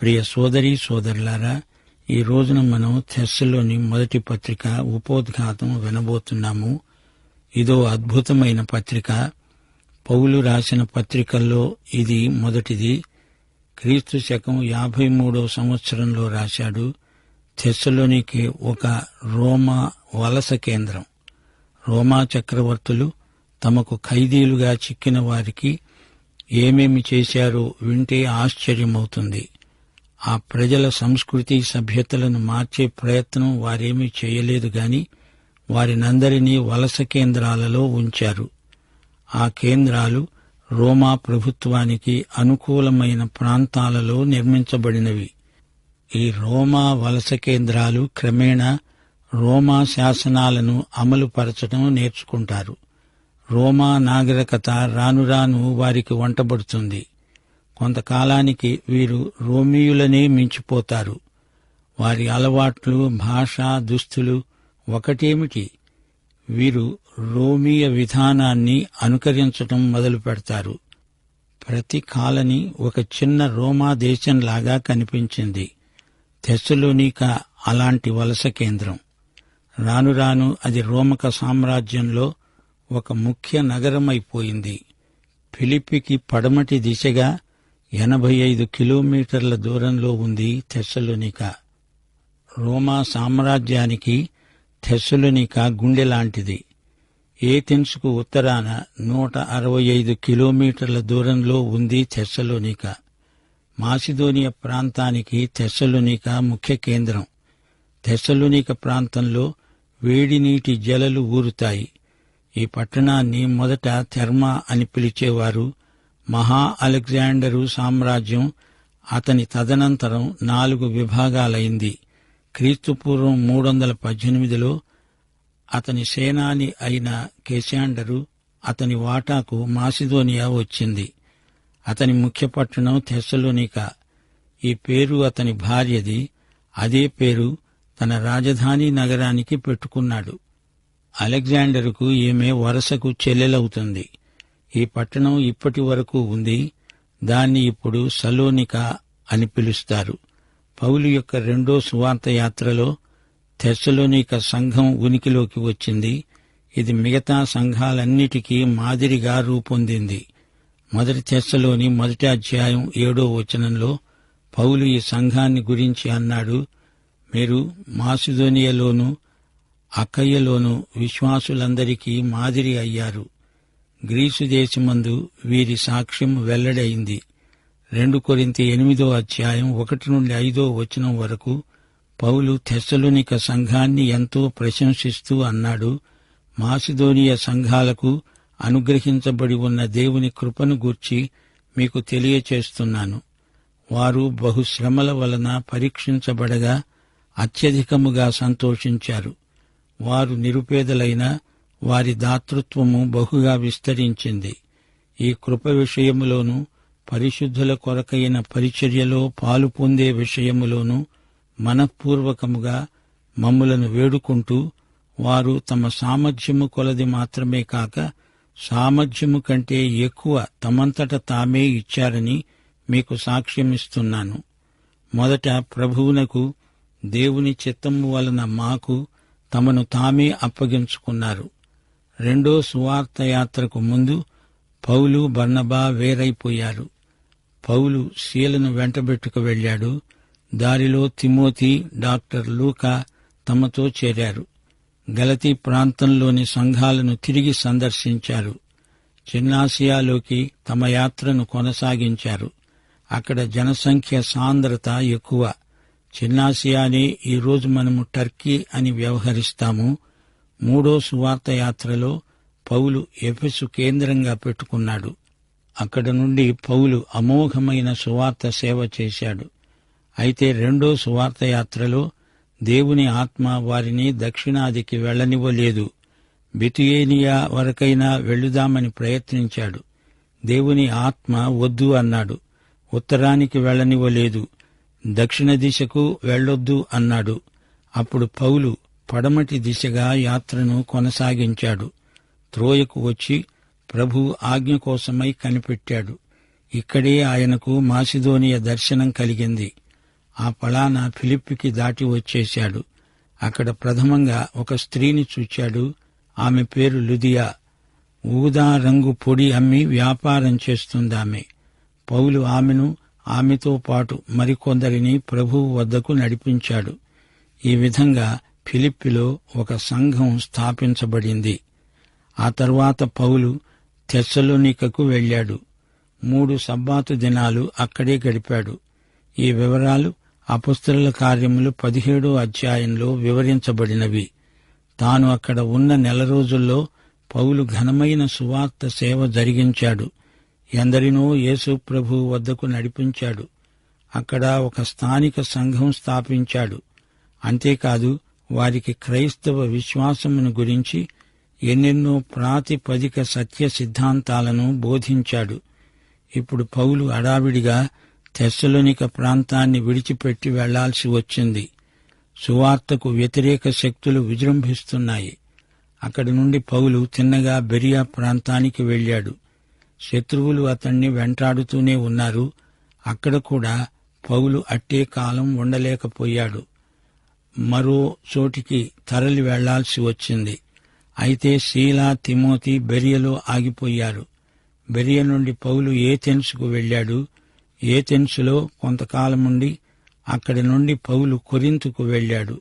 ప్రియ సోదరి సోదరులారా ఈ రోజున మనం థెస్సులోని మొదటి పత్రిక ఉపోద్ఘాతం వినబోతున్నాము. ఇదో అద్భుతమైన పత్రిక. పౌలు రాసిన పత్రికల్లో ఇది మొదటిది. క్రీస్తు శకం యాభై మూడో సంవత్సరంలో రాశాడు. థెస్సలోనికి ఒక రోమా వలస కేంద్రం. రోమా చక్రవర్తులు తమకు ఖైదీలుగా చిక్కిన వారికి ఏమేమి చేశారో వింటే ఆశ్చర్యమవుతుంది. ఆ ప్రజల సంస్కృతి సభ్యతలను మార్చే ప్రయత్నం వారేమీ చేయలేదు గాని వారినందరినీ వలస కేంద్రాలలో ఉంచారు. ఆ కేంద్రాలు రోమా ప్రభుత్వానికి అనుకూలమైన ప్రాంతాలలో నిర్మించబడినవి. ఈ రోమా వలస కేంద్రాలు క్రమేణా రోమా శాసనాలను అమలుపరచడం నేర్చుకుంటారు. రోమా నాగరికత రాను రాను వారికి వంటబడుతుంది. కొంతకాలానికి వీరు రోమియులనే మించిపోతారు. వారి అలవాట్లు భాష దుస్తులు ఒకటేమిటి? వీరు రోమియ విధానాన్ని అనుకరించటం మొదలు పెడతారు. ప్రతి కాలనీ ఒక చిన్న రోమా దేశంలాగా కనిపించింది. తెస్సులోనిక అలాంటి వలస కేంద్రం. రాను రాను అది రోమక సామ్రాజ్యంలో ఒక ముఖ్య నగరమైపోయింది. ఫిలిపికి పడమటి దిశగా ఎనభై ఐదు కిలోమీటర్ల దూరంలో ఉంది తెస్సలోనిక. రోమా సామ్రాజ్యానికి తెస్సలోనిక గుండె లాంటిది. ఏథెన్స్కు ఉత్తరాన నూట అరవై ఐదు కిలోమీటర్ల దూరంలో ఉంది తెస్సలోనిక. మాసిదోనియ ప్రాంతానికి తెస్సలోనిక ముఖ్య కేంద్రం. తెస్సలోనిక ప్రాంతంలో వేడి నీటి జలలు ఊరుతాయి. ఈ పట్టణాన్ని మొదట థెర్మా అని పిలిచేవారు మహా అలెగ్జాండరు సామ్రాజ్యం అతని తదనంతరం నాలుగు విభాగాలైంది. క్రీస్తుపూర్వం మూడు వందల పద్దెనిమిదిలో అతని సేనాని అయిన కేసాండరు అతని వాటాకు మాసిదోనియా వచ్చింది. అతని ముఖ్య పట్టణం తెస్సలోనిక. ఈ పేరు అతని భార్యది. అదే పేరు తన రాజధాని నగరానికి పెట్టుకున్నాడు. అలెగ్జాండరుకు ఈమె వరసకు చెల్లెలవుతుంది. ఈ పట్టణం ఇప్పటి వరకు ఉంది. దాన్ని ఇప్పుడు సలోనిక అని పిలుస్తారు. పౌలు యొక్క రెండో సువార్త యాత్రలో తెస్సలోనిక సంఘం ఉనికిలోకి వచ్చింది. ఇది మిగతా సంఘాలన్నిటికీ మాదిరిగా రూపొందింది. మొదటి తెస్సలోని మొదటి అధ్యాయం ఏడో వచనంలో పౌలు ఈ సంఘాన్ని గురించి అన్నాడు. మీరు మాసిదోనియలోను అక్కయ్యలోను విశ్వాసులందరికీ మాదిరి అయ్యారు. గ్రీసు దేశమందు వీరి సాక్ష్యం వెల్లడైంది. రెండు కొరింతి ఎనిమిదో అధ్యాయం ఒకటి నుండి ఐదో వచనం వరకు పౌలు తెస్సలోనిక సంఘాన్ని ఎంతో ప్రశంసిస్తూ అన్నాడు మాసిదోనియ సంఘాలకు అనుగ్రహించబడి ఉన్న దేవుని కృపను గూర్చి మీకు తెలియచేస్తున్నాను. వారు బహుశ్రమల వలన పరీక్షించబడగా అత్యధికముగా సంతోషించారు. వారు నిరుపేదలైన వారి దాతృత్వము బహుగా విస్తరించింది. ఈ కృప విషయములోనూ పరిశుద్ధుల కొరకైన పరిచర్యలో పాలు పొందే విషయములోనూ మనఃపూర్వకముగా మమ్ములను వేడుకుంటూ వారు తమ సామర్థ్యము కొలది మాత్రమే కాక సామర్థ్యము కంటే ఎక్కువ తమంతట తామే ఇచ్చారని మీకు సాక్ష్యమిస్తున్నాను. మొదట ప్రభువునకు దేవుని చిత్తము వలన మాకు తమను తామే అప్పగించుకున్నారు. రెండో సువార్త యాత్రకు ముందు పౌలు బర్ణబా వేరైపోయారు. పౌలు శీలను వెంటబెట్టుకు వెళ్ళాడు దారిలో తిమోతి డాక్టర్ లూకా తమతో చేరారు. గలతీ ప్రాంతంలోని సంఘాలను తిరిగి సందర్శించారు. చిన్నాసియాలోకి తమ యాత్రను కొనసాగించారు. అక్కడ జనసంఖ్య సాంద్రత ఎక్కువ. చిన్నాసియానే ఈరోజు మనము టర్కీ అని వ్యవహరిస్తాము. మూడో సువార్త యాత్రలో పౌలు ఎఫెసు కేంద్రంగా పెట్టుకున్నాడు. అక్కడ నుండి పౌలు అమోఘమైన సువార్త సేవ చేశాడు. అయితే రెండో సువార్త యాత్రలో దేవుని ఆత్మ వారిని దక్షిణాదికి వెళ్ళనివ్వలేదు బితుయేనియా వరకైనా వెళ్ళుదామని ప్రయత్నించాడు. దేవుని ఆత్మ వద్దు అన్నాడు. ఉత్తరానికి వెళ్ళనివ్వలేదు దక్షిణ దిశకు వెళ్ళొద్దు అన్నాడు. అప్పుడు పౌలు పడమటి దిశగా యాత్రను కొనసాగించాడు. త్రోయకు వచ్చి ప్రభు ఆజ్ఞ కోసమై కనిపెట్టాడు. ఇక్కడే ఆయనకు మాసిదోనియ దర్శనం కలిగింది. ఆ పలాన ఫిలిప్పికి దాటి వచ్చేశాడు. అక్కడ ప్రథమంగా ఒక స్త్రీని చూచాడు. ఆమె పేరు లుదియా. ఊదా రంగు పొడి అమ్మి వ్యాపారం చేస్తుందామె. పౌలు ఆమెను ఆమెతో పాటు మరికొందరిని ప్రభువు వద్దకు నడిపించాడు. ఈ విధంగా ఫిలిప్పిలో ఒక సంఘం స్థాపించబడింది. ఆ తర్వాత పౌలు తెస్సలోనికకు వెళ్ళాడు. మూడు సబ్బాతు దినాలు అక్కడే గడిపాడు. ఈ వివరాలు అపుస్తల కార్యములు పదిహేడో అధ్యాయంలో వివరించబడినవి. తాను అక్కడ ఉన్న నెల రోజుల్లో పౌలు ఘనమైన సువార్త సేవ జరిగించాడు. ఎందరినో యేసు ప్రభు వద్దకు నడిపించాడు. అక్కడ ఒక స్థానిక సంఘం స్థాపించాడు. అంతేకాదు వారికి క్రైస్తవ విశ్వాసమును గురించి ఎన్నెన్నో ప్రాతిపదిక సత్య సిద్ధాంతాలను బోధించాడు. ఇప్పుడు పౌలు అడావిడిగా తెస్సలోనిక ప్రాంతాన్ని విడిచిపెట్టి వెళ్ళాల్సి వచ్చింది. సువార్తకు వ్యతిరేక శక్తులు విజృంభిస్తున్నాయి. అక్కడి నుండి పౌలు తిన్నగా బెరియా ప్రాంతానికి వెళ్ళాడు. శత్రువులు అతణ్ణి వెంటాడుతూనే ఉన్నారు. అక్కడ కూడా పౌలు అట్టే కాలం ఉండలేకపోయాడు. మరో చోటికి తరలి వెళ్ళాల్సి వచ్చింది. అయితే శీలా తిమోతి బెరియలో ఆగిపోయారు. బెరియ నుండి పౌలు ఏథెన్సుకు వెళ్ళాడు. ఏథెన్సులో కొంతకాలముండి అక్కడి నుండి పౌలు కొరింతుకు వెళ్ళాడు.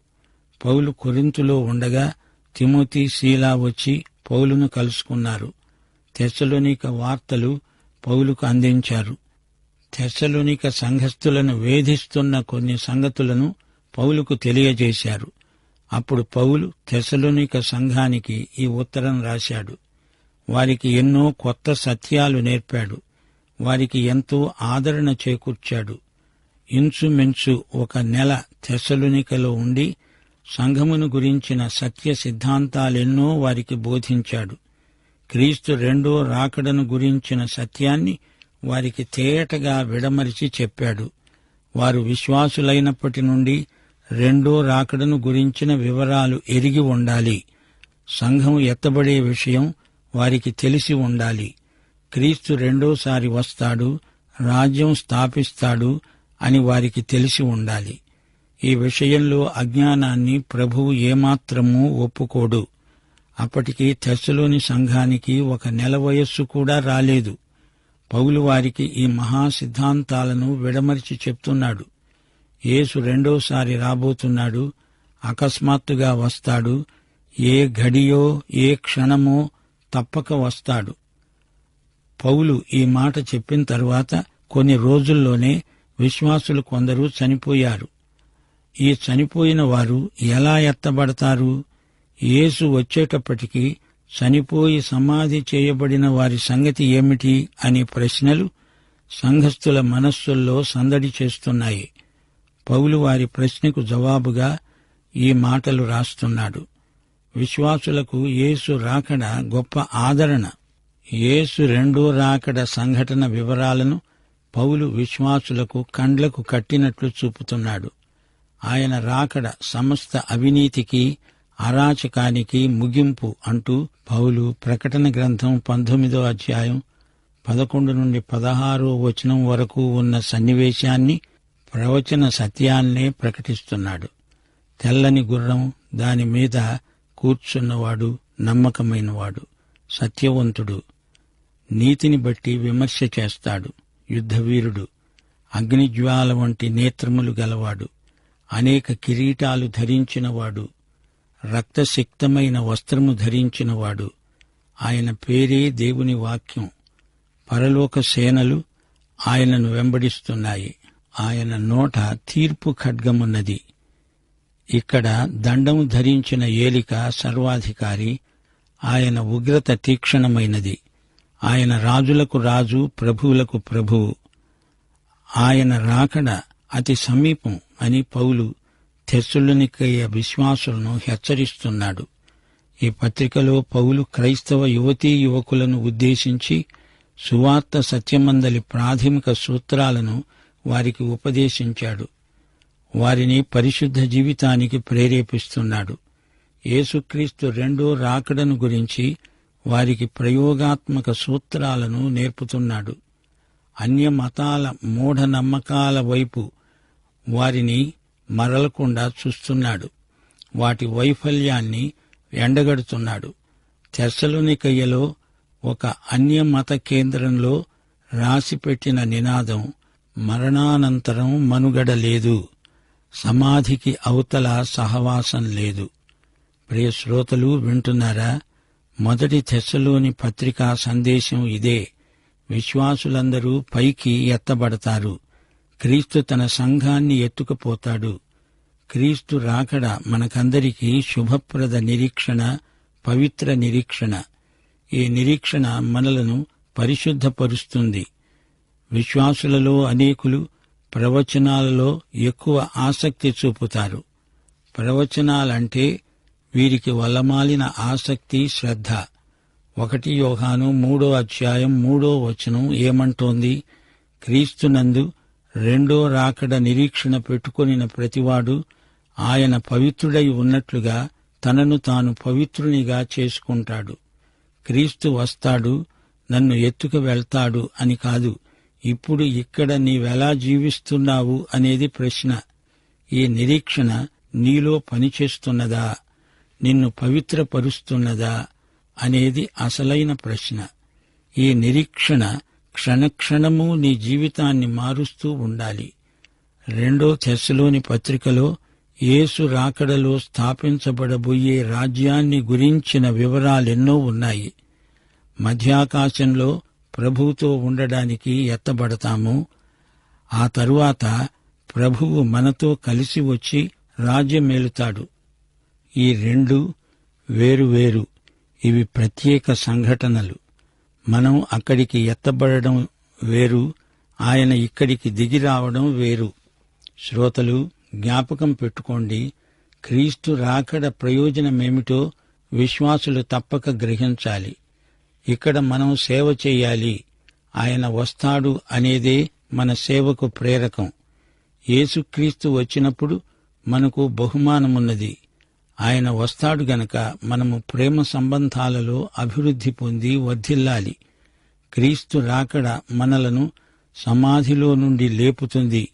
పౌలు కొరింతులో ఉండగా తిమోతి శీలా వచ్చి పౌలును కలుసుకున్నారు. తెస్సలోనిక వార్తలు పౌలుకు అందించారు. తెస్సలోనిక సంఘస్థులను వేధిస్తున్న కొన్ని సంగతులను పౌలుకు తెలియజేశారు. అప్పుడు పౌలు తెసలోనిక సంఘానికి ఈ ఉత్తరం రాశాడు. వారికి ఎన్నో కొత్త సత్యాలు నేర్పాడు. వారికి ఎంతో ఆదరణ చేకూర్చాడు. ఇంచుమించు ఒక నెల తెసలునికలో ఉండి సంఘమును గురించిన సత్య సిద్ధాంతాలెన్నో వారికి బోధించాడు. క్రీస్తు రెండో రాకడను గురించిన సత్యాన్ని వారికి తేటగా విడమరిచి చెప్పాడు. వారు విశ్వాసులైనప్పటి నుండి రెండో రాకడను గురించిన వివరాలు ఎరిగి ఉండాలి. సంఘం ఎత్తబడే విషయం వారికి తెలిసి ఉండాలి. క్రీస్తు రెండోసారి వస్తాడు రాజ్యం స్థాపిస్తాడు అని వారికి తెలిసి ఉండాలి. ఈ విషయంలో అజ్ఞానాన్ని ప్రభువు ఏమాత్రమూ ఒప్పుకోడు. అప్పటికి తెస్సలోని సంఘానికి ఒక నెల వయస్సు కూడా రాలేదు. పౌలు వారికి ఈ మహాసిద్ధాంతాలను విడమరిచి చెప్తున్నాడు. యేసు రెండోసారి రాబోతున్నాడు అకస్మాత్తుగా వస్తాడు ఏ ఘడియో ఏ క్షణమో తప్పక వస్తాడు. పౌలు ఈ మాట చెప్పిన తరువాత కొన్ని రోజుల్లోనే విశ్వాసులు కొందరు చనిపోయారు. ఈ చనిపోయిన వారు ఎలా ఎత్తబడతారు? యేసు వచ్చేటప్పటికి చనిపోయి సమాధి చేయబడిన వారి సంగతి ఏమిటి అనే ప్రశ్నలు సంఘస్థుల మనస్సుల్లో సందడి చేస్తున్నాయి. పౌలు వారి ప్రశ్నకు జవాబుగా ఈ మాటలు రాస్తున్నాడు. విశ్వాసులకు యేసు రాకడ గొప్ప ఆదరణ. యేసు రెండో రాకడ సంఘటన వివరాలను పౌలు విశ్వాసులకు కండ్లకు కట్టినట్లు చూపుతున్నాడు. ఆయన రాకడ సమస్త అవినీతికి అరాచకానికి ముగింపు అంటూ పౌలు ప్రకటన గ్రంథం పంతొమ్మిదో అధ్యాయం పదకొండు నుండి పదహారో వచనం వరకు ఉన్న సన్నివేశాన్ని ప్రవచన సత్యాన్నే ప్రకటిస్తున్నాడు. తెల్లని గుర్రం దాని మీద కూర్చున్నవాడు నమ్మకమైనవాడు సత్యవంతుడు. నీతిని బట్టి విమర్శ చేస్తాడు యుద్ధవీరుడు. అగ్నిజ్వాల వంటి నేత్రములు గలవాడు. అనేక కిరీటాలు ధరించినవాడు. రక్తసిక్తమైన వస్త్రము ధరించినవాడు. ఆయన పేరే దేవుని వాక్యం. పరలోక సేనలు ఆయనను వెంబడిస్తున్నాయి. ఆయన నోట తీర్పు ఖడ్గమున్నది. ఇక్కడ దండము ధరించిన ఏలిక సర్వాధికారి ఆయన ఉగ్రత తీక్షణమైనది. ఆయన రాజులకు రాజు ప్రభువులకు ప్రభువు ఆయన రాకడ అతి సమీపం అని పౌలు తెస్సులనికయ్య విశ్వాసులను హెచ్చరిస్తున్నాడు. ఈ పత్రికలో పౌలు క్రైస్తవ యువతీ యువకులను ఉద్దేశించి సువార్త సత్యమందలి ప్రాథమిక సూత్రాలను వారికి ఉపదేశించాడు. వారిని పరిశుద్ధ జీవితానికి ప్రేరేపిస్తున్నాడు. యేసుక్రీస్తు రెండో రాకడను గురించి వారికి ప్రయోగాత్మక సూత్రాలను నేర్పుతున్నాడు. అన్య మతాల మూఢనమ్మకాల వైపు వారిని మరలకుండా చూస్తున్నాడు. వాటి వైఫల్యాన్ని ఎండగడుతున్నాడు. తెస్సలోనికయ్యలో ఒక అన్య మత కేంద్రంలో రాసిపెట్టిన నినాదం మరణానంతరం మనుగడ లేదు. సమాధికి అవతల సహవాసం లేదు. ప్రియ శ్రోతలు వింటున్నారా? మొదటి తెస్సలోని పత్రికా సందేశం ఇదే. విశ్వాసులందరూ పైకి ఎత్తబడతారు. క్రీస్తు తన సంఘాన్ని ఎత్తుకుపోతాడు. క్రీస్తు రాకడ మనకందరికీ శుభప్రద నిరీక్షణ పవిత్ర నిరీక్షణ. ఈ నిరీక్షణ మనలను పరిశుద్ధపరుస్తుంది. విశ్వాసులలో అనేకులు ప్రవచనాలలో ఎక్కువ ఆసక్తి చూపుతారు. ప్రవచనాలంటే వీరికి వలమాలిన ఆసక్తి శ్రద్ధ. ఒకటి యోహాను మూడో అధ్యాయం మూడో వచనం ఏమంటోంది? క్రీస్తునందు రెండో రాకడ నిరీక్షణ పెట్టుకొనిన ప్రతివాడు ఆయన పవిత్రుడై ఉన్నట్లుగా తనను తాను పవిత్రునిగా చేసుకుంటాడు. క్రీస్తు వస్తాడు నన్ను ఎత్తుకు వెళ్తాడు అని కాదు. ఇప్పుడు ఇక్కడ నీవెలా జీవిస్తున్నావు అనేది ప్రశ్న. ఈ నిరీక్షణ నీలో పనిచేస్తున్నదా? నిన్ను పవిత్రపరుస్తున్నదా? అనేది అసలైన ప్రశ్న. ఈ నిరీక్షణ క్షణక్షణము నీ జీవితాన్ని మారుస్తూ ఉండాలి. రెండో తెశలోని పత్రికలో యేసు రాకడలో స్థాపించబడబోయే రాజ్యాన్ని గురించిన వివరాలెన్నో ఉన్నాయి. మధ్యాకాశంలో ప్రభువుతో ఉండడానికి ఎత్తబడతాము. ఆ తరువాత ప్రభువు మనతో కలిసి వచ్చి రాజ్యమేలుతాడు. ఈ రెండు వేరు-వేరు ఇవి ప్రత్యేక సంఘటనలు. మనం అక్కడికి ఎత్తబడడం వేరు. ఆయన ఇక్కడికి దిగి రావడం వేరు. శ్రోతలు జ్ఞాపకం పెట్టుకోండి. క్రీస్తు రాకడ ప్రయోజనమేమిటో విశ్వాసులు తప్పక గ్రహించాలి. ఇక్కడ మనం సేవ చేయాలి. ఆయన వస్తాడు అనేదే మన సేవకు ప్రేరకం. యేసుక్రీస్తు వచ్చినప్పుడు మనకు బహుమానమున్నది. ఆయన వస్తాడు గనక మనము ప్రేమ సంబంధాలలో అభివృద్ధి పొంది వర్ధిల్లాలి. క్రీస్తు రాకడ మనలను సమాధిలో నుండి లేపుతుంది.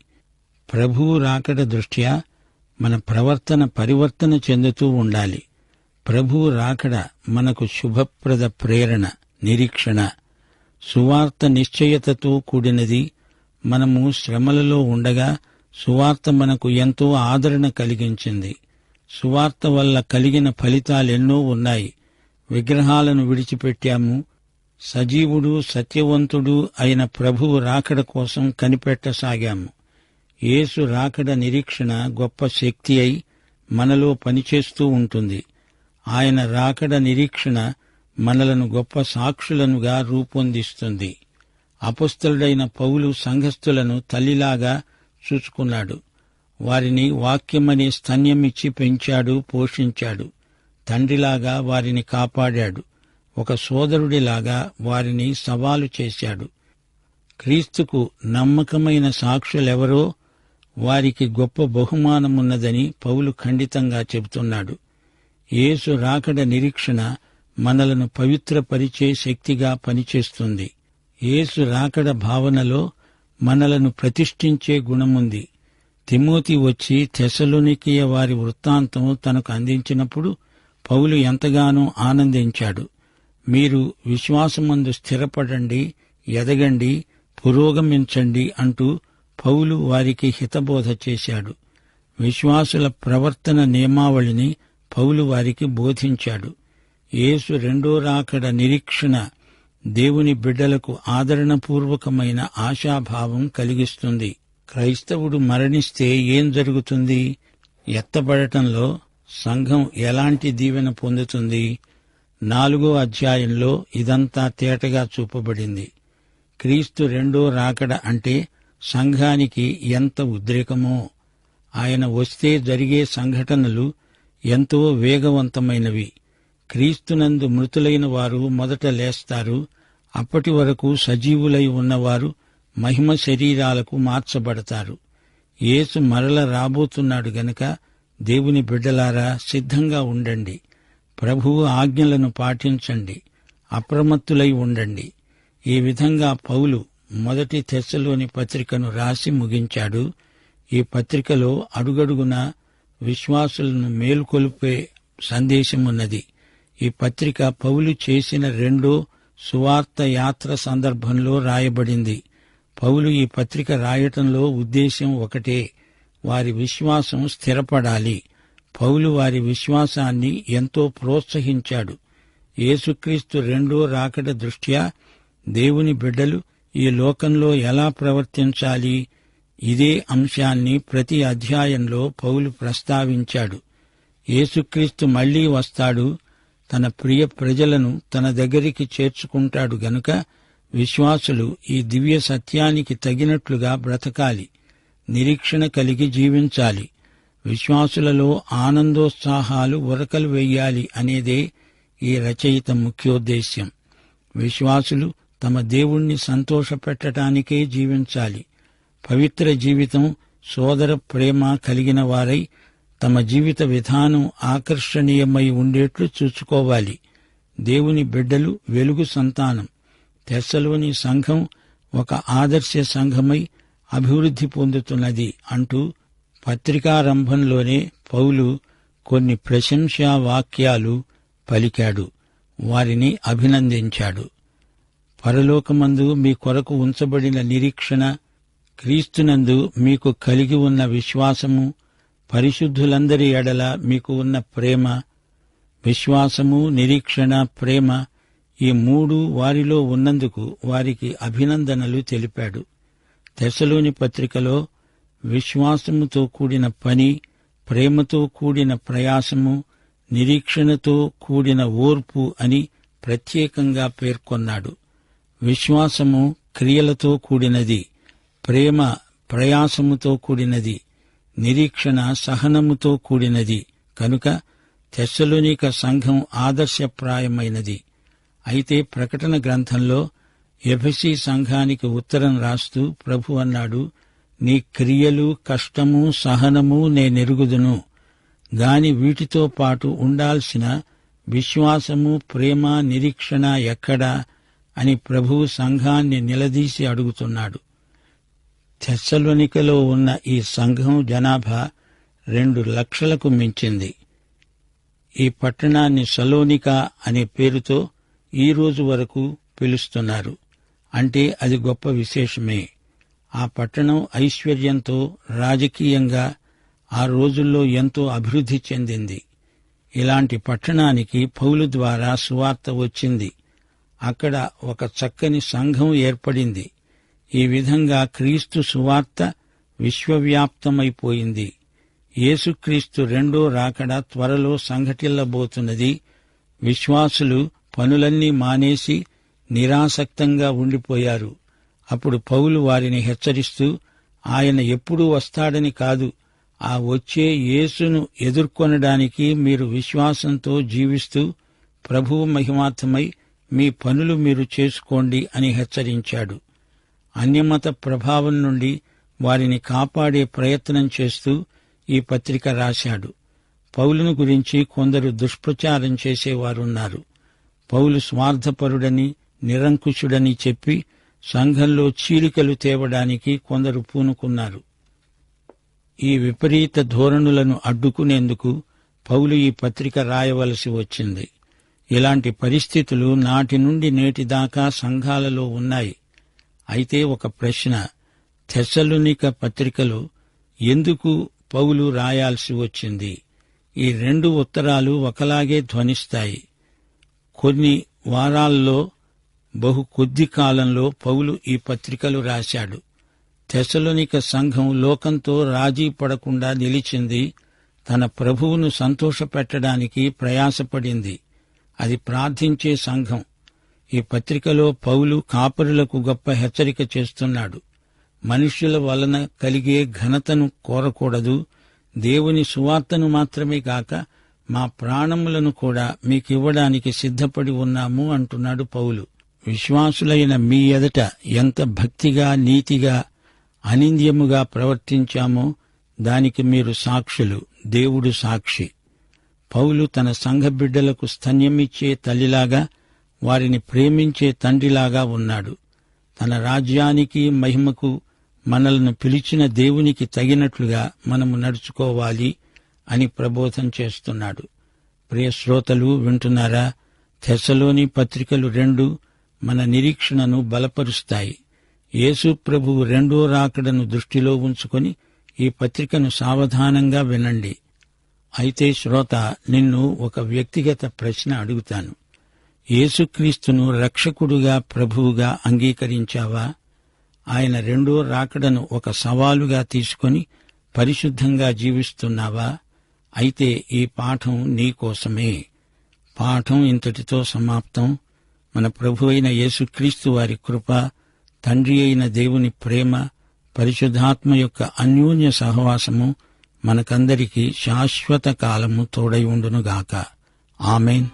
ప్రభువు రాకడ దృష్ట్యా మన ప్రవర్తన పరివర్తన చెందుతూ ఉండాలి. ప్రభువు రాకడ మనకు శుభప్రద ప్రేరణ. నిరీక్షణ. సువార్త నిశ్చయతతో కూడినది. మనము శ్రమలలో ఉండగా సువార్త మనకు ఎంతో ఆదరణ కలిగించింది. సువార్త వల్ల కలిగిన ఫలితాలెన్నో ఉన్నాయి. విగ్రహాలను విడిచిపెట్టాము. సజీవుడు సత్యవంతుడు అయిన ప్రభువు రాకడ కోసం కనిపెట్టసాగాము. యేసు రాకడ నిరీక్షణ గొప్ప శక్తి అయి మనలో పనిచేస్తూ ఉంటుంది. ఆయన రాకడ నిరీక్షణ మనలను గొప్ప సాక్షులనుగా రూపొందిస్తుంది. అపుస్తలుడైన పౌలు సంఘస్థులను తల్లిలాగా చూసుకున్నాడు. వారిని వాక్యమనే స్తన్యమిచ్చి పెంచాడు పోషించాడు. తండ్రిలాగా వారిని కాపాడాడు. ఒక సోదరుడిలాగా వారిని సవాలు చేశాడు. క్రీస్తుకు నమ్మకమైన సాక్షులెవరో వారికి గొప్ప బహుమానమున్నదని పౌలు ఖండితంగా చెబుతున్నాడు. యేసు రాకడ నిరీక్షణ మనలను పవిత్రపరిచే శక్తిగా పనిచేస్తుంది. యేసు రాకడ భావనలో మనలను ప్రతిష్ఠించే గుణముంది. తిమోతి వచ్చి తెసలోనికియ వారి వృత్తాంతం తనకు అందించినప్పుడు పౌలు ఎంతగానో ఆనందించాడు. మీరు విశ్వాసమందు స్థిరపడండి ఎదగండి పురోగమించండి అంటూ పౌలు వారికి హితబోధ చేశాడు. విశ్వాసుల ప్రవర్తన నియమావళిని పౌలు వారికి బోధించాడు. యేసు రెండో రాకడ నిరీక్షణ దేవుని బిడ్డలకు ఆదరణపూర్వకమైన ఆశాభావం కలిగిస్తుంది. క్రైస్తవుడు మరణిస్తే ఏం జరుగుతుంది? ఎత్తబడటంలో సంఘం ఎలాంటి దీవెన పొందుతుంది? నాలుగో అధ్యాయంలో ఇదంతా తేటగా చూపబడింది. క్రీస్తు రెండో రాకడ అంటే సంఘానికి ఎంత ఉద్రేకమో. ఆయన వస్తే జరిగే సంఘటనలు ఎంతో వేగవంతమైనవి. క్రీస్తునందు మృతులైన వారు మొదట లేస్తారు. అప్పటి వరకు సజీవులై ఉన్నవారు మహిమ శరీరాలకు మార్చబడతారు. యేసు మరల రాబోతున్నాడు గనక దేవుని బిడ్డలారా సిద్ధంగా ఉండండి. ప్రభువు ఆజ్ఞలను పాటించండి. అప్రమత్తులై ఉండండి. ఈ విధంగా పౌలు మొదటి తెశలోని పత్రికను రాసి ముగించాడు. ఈ పత్రికలో అడుగడుగున విశ్వాసులను మేల్కొల్పే సందేశమున్నది. ఈ పత్రిక పౌలు చేసిన రెండో సువార్త యాత్ర సందర్భంలో రాయబడింది. పౌలు ఈ పత్రిక రాయటంలో ఉద్దేశం ఒకటే. వారి విశ్వాసం స్థిరపడాలి. పౌలు వారి విశ్వాసాన్ని ఎంతో ప్రోత్సహించాడు. యేసుక్రీస్తు రెండో రాకడ దృష్ట్యా దేవుని బిడ్డలు ఈ లోకంలో ఎలా ప్రవర్తించాలి? ఇదే అంశాన్ని ప్రతి అధ్యాయంలో పౌలు ప్రస్తావించాడు. యేసుక్రీస్తు మళ్ళీ వస్తాడు. తన ప్రియ ప్రజలను తన దగ్గరికి చేర్చుకుంటాడు గనుక విశ్వాసులు ఈ దివ్య సత్యానికి తగినట్లుగా బ్రతకాలి నిరీక్షణ కలిగి జీవించాలి విశ్వాసులలో ఆనందోత్సాహాలు ఉరకలు వెయ్యాలి అనేదే ఈ రచయిత ముఖ్యోద్దేశ్యం. విశ్వాసులు తమ దేవుణ్ణి సంతోషపెట్టడానికే జీవించాలి. పవిత్ర జీవితం సోదర ప్రేమ కలిగిన వారై తమ జీవిత విధానం ఆకర్షణీయమై ఉండేట్లు చూసుకోవాలి దేవుని బిడ్డలు వెలుగు సంతానం. తెస్సలోని సంఘం ఒక ఆదర్శ సంఘమై అభివృద్ధి పొందుతున్నది అంటూ పత్రికారంభంలోనే పౌలు కొన్ని ప్రశంసా వాక్యాలు పలికాడు. వారిని అభినందించాడు. పరలోకమందు మీ కొరకు ఉంచబడిన నిరీక్షణ క్రీస్తునందు మీకు కలిగి ఉన్న విశ్వాసము పరిశుద్ధులందరి ఎడల మీకు ఉన్న ప్రేమ విశ్వాసము నిరీక్షణ ప్రేమ ఈ మూడు వారిలో ఉన్నందుకు వారికి అభినందనలు తెలిపాడు. దశలోని పత్రికలో విశ్వాసముతో కూడిన పని ప్రేమతో కూడిన ప్రయాసము నిరీక్షణతో కూడిన ఓర్పు అని ప్రత్యేకంగా పేర్కొన్నాడు. విశ్వాసము క్రియలతో కూడినది ప్రేమ ప్రయాసముతో కూడినది నిరీక్షణ సహనముతో కూడినది. కనుక తెస్సలోనిక సంఘం ఆదర్శప్రాయమైనది. అయితే ప్రకటన గ్రంథంలో ఎఫెసి సంఘానికి ఉత్తరం రాస్తూ ప్రభు అన్నాడు నీ క్రియలు కష్టము సహనము నేనెరుగుదును గాని వీటితో పాటు ఉండాల్సిన విశ్వాసము ప్రేమ నిరీక్షణ ఎక్కడా? అని ప్రభువు సంఘాన్ని నిలదీసి అడుగుతున్నాడు. థెస్సలోనికలో ఉన్న ఈ సంఘం జనాభా రెండు లక్షలకు మించింది. ఈ పట్టణాన్ని సలోనిక అనే పేరుతో ఈ రోజు వరకు పిలుస్తున్నారు. అంటే అది గొప్ప విశేషమే. ఆ పట్టణం ఐశ్వర్యంతో రాజకీయంగా ఆ రోజుల్లో ఎంతో అభివృద్ధి చెందింది. ఇలాంటి పట్టణానికి పౌలు ద్వారా సువార్త వచ్చింది. అక్కడ ఒక చక్కని సంఘం ఏర్పడింది. ఈ విధంగా క్రీస్తు సువార్త విశ్వవ్యాప్తమైపోయింది. యేసుక్రీస్తు రెండో రాకడ త్వరలో సంఘటిల్లబోతున్నది. విశ్వాసులు పనులన్నీ మానేసి నిరాసక్తంగా ఉండిపోయారు. అప్పుడు పౌలు వారిని హెచ్చరిస్తూ ఆయన ఎప్పుడూ వస్తాడని కాదు ఆ వచ్చే యేసును ఎదుర్కొనడానికి మీరు విశ్వాసంతో జీవిస్తూ ప్రభువు మహిమార్థమై మీ పనులు మీరు చేసుకోండి అని హెచ్చరించాడు. అన్యమత ప్రభావం నుండి వారిని కాపాడే ప్రయత్నం చేస్తూ ఈ పత్రిక రాశాడు. పౌలును గురించి కొందరు దుష్ప్రచారం చేసేవారున్నారు. పౌలు స్వార్థపరుడని నిరంకుశుడని చెప్పి సంఘంలో చీలికలు తేవడానికి కొందరు పూనుకున్నారు. ఈ విపరీత ధోరణులను అడ్డుకునేందుకు పౌలు ఈ పత్రిక రాయవలసి వచ్చింది. ఇలాంటి పరిస్థితులు నాటి నుండి నేటి దాకా సంఘాలలో ఉన్నాయి. అయితే ఒక ప్రశ్న. థెసలునిక పత్రికలో ఎందుకు పౌలు రాయాల్సి వచ్చింది? ఈ రెండు ఉత్తరాలు ఒకలాగే ధ్వనిస్తాయి. కొన్ని వారాల్లో బహు కొద్ది కాలంలో పౌలు ఈ పత్రికలు రాశాడు. తెసలోనిక సంఘం లోకంతో రాజీ పడకుండా నిలిచింది. తన ప్రభువును సంతోషపెట్టడానికి ప్రయాసపడింది. అది ప్రార్థించే సంఘం. ఈ పత్రికలో పౌలు కాపరులకు గొప్ప హెచ్చరిక చేస్తున్నాడు. మనుష్యుల వలన కలిగే ఘనతను కోరకూడదు. దేవుని సువార్తను మాత్రమే కాక మా ప్రాణములను కూడా మీకివ్వడానికి సిద్ధపడి ఉన్నాము అంటున్నాడు పౌలు. విశ్వాసులైన మీ ఎదట ఎంత భక్తిగా నీతిగా అనింద్యముగా ప్రవర్తించామో దానికి మీరు సాక్షులు. దేవుడు సాక్షి. పౌలు తన సంఘ బిడ్డలకు స్థన్యమిచ్చే తల్లిలాగా వారిని ప్రేమించే తండ్రిలాగా ఉన్నాడు. తన రాజ్యానికి మహిమకు మనల్ని పిలిచిన దేవునికి తగినట్లుగా మనము నడుచుకోవాలి అని ప్రబోధం చేస్తున్నాడు. ప్రియ శ్రోతలు వింటున్నారా? తెసలోని పత్రికలు రెండు మన నిరీక్షణను బలపరుస్తాయి. యేసు ప్రభువు రెండో రాకడను దృష్టిలో ఉంచుకొని ఈ పత్రికను సావధానంగా వినండి. అయితే శ్రోత నిన్ను ఒక వ్యక్తిగత ప్రశ్న అడుగుతాను. యేసుక్రీస్తును రక్షకుడుగా ప్రభువుగా అంగీకరించావా? ఆయన రెండో రాకడను ఒక సవాలుగా తీసుకొని పరిశుద్ధంగా జీవిస్తున్నావా? అయితే ఈ పాఠం నీకోసమే పాఠం ఇంతటితో సమాప్తం. మన ప్రభు అయిన యేసుక్రీస్తు వారి కృప తండ్రి అయిన దేవుని ప్రేమ పరిశుద్ధాత్మ యొక్క అన్యోన్య సహవాసము మనకందరికీ శాశ్వత కాలము తోడై ఉండునుగాక. ఆమెన్.